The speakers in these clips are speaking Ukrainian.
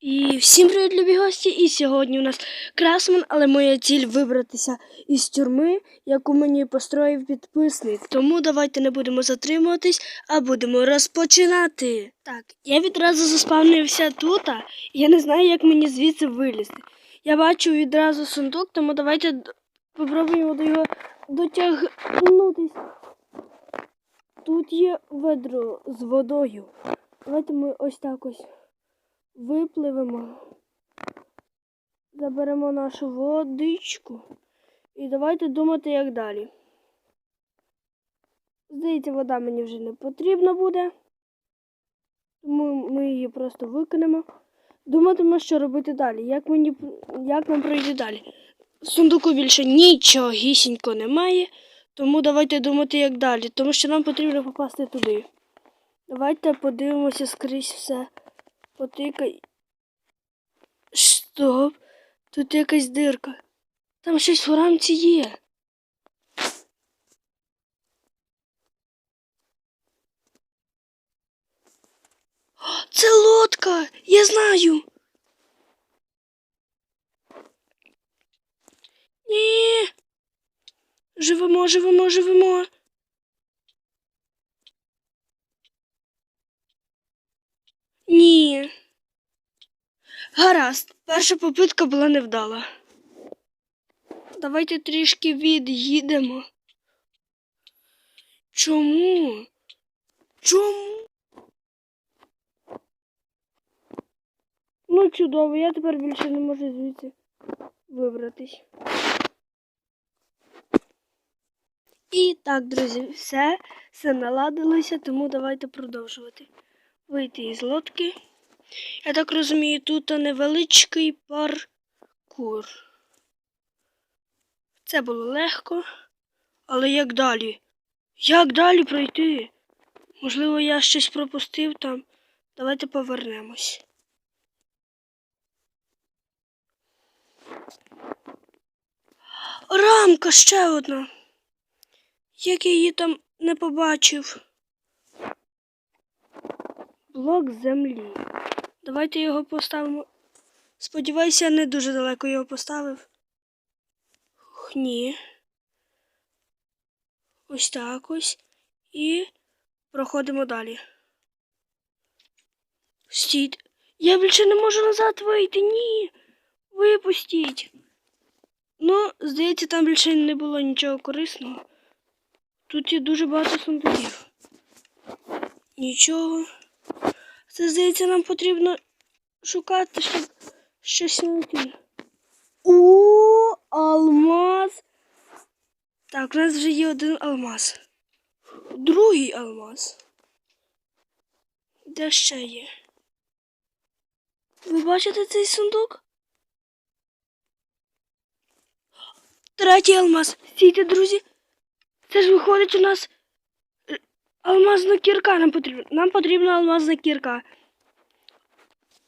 І всім привіт, любі гості! І сьогодні у нас красман, але моя ціль вибратися із тюрми, яку мені построїв підписник. Тому давайте не будемо затримуватись, а будемо розпочинати. Так, я відразу заспавнився тут, а я не знаю, як мені звідси вилізти. Я бачу відразу сундук, тому давайте попробуємо до його дотягнутись. Тут є ведро з водою. Давайте ми ось так ось випливемо, заберемо нашу водичку і давайте думати, як далі. Здається, вода мені вже не потрібна буде, тому ми її просто викинемо. Думатимемо, що робити далі. Як, мені, як нам пройти далі? В сундуку більше нічогісінько немає, тому давайте думати, як далі, тому що нам потрібно попасти туди. Давайте подивимося скрізь все. Потикай. Стоп. Тут якась дирка. Там щось в рамці є. Це лодка! Я знаю. Ні. Живемо, живемо, живемо. Ні. Гаразд, перша попитка була невдала. Давайте трішки від'їдемо. Чому? Чому? Ну, чудово, я тепер більше не можу звідси вибратись. І так, друзі, все, все наладилося, тому давайте продовжувати. Вийти із лодки. Я так розумію, тут невеличкий паркур. Це було легко. Але як далі? Як далі пройти? Можливо, я щось пропустив там. Давайте повернемось. Рамка ще одна. Як я її там не побачив. Блок землі. Давайте його поставимо. Сподіваюся, я не дуже далеко його поставив. Ух, Ні. Ось так ось. І проходимо далі. Стійте. Я більше не можу назад вийти. Ні. Випустіть. Ну, здається, там більше не було нічого корисного. Тут є дуже багато сундуків. Нічого. Це, здається, нам потрібно шукати, щоб щось знайти. О, алмаз. Так, у нас вже є один алмаз. Другий алмаз. Де ще є? Ви бачите цей сундук? Третій алмаз. Стійте, друзі. Це ж виходить у нас алмазна кірка нам потрібна. Нам потрібна алмазна кірка.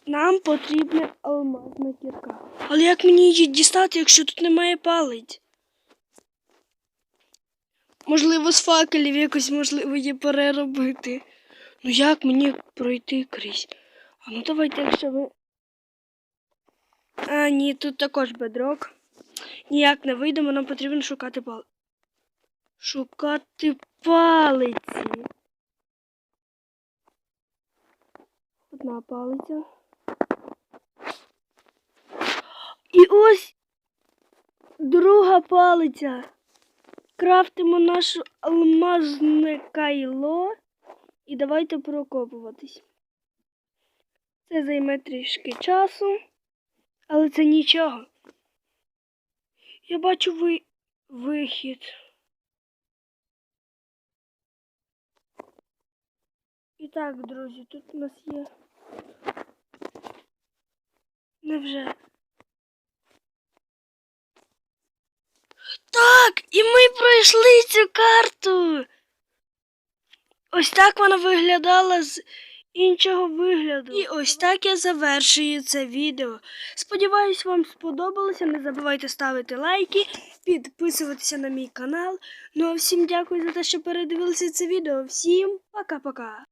Нам потрібна алмазна кірка. Але як мені її дістати, якщо тут немає палиць? Можливо, з факелів якось можливо її переробити. Ну як мені пройти крізь? А ну давайте, якщо ви. А, ні, тут також бедрок. Ніяк не вийдемо, нам потрібно шукати пал. Шукати палиці. Одна палиця. І ось друга палиця. Крафтимо наше алмазне кайло і давайте прокопуватись. Це займе трішки часу, але це нічого. Я бачу ви... вихід. І так, друзі, тут у нас є. Невже? Так, і ми пройшли цю карту. Ось так вона виглядала з іншого вигляду. І ось так я завершую це відео. Сподіваюсь, вам сподобалося. Не забувайте ставити лайки, підписуватися на мій канал. Ну а всім дякую за те, що передивилися це відео. Всім пока-пока.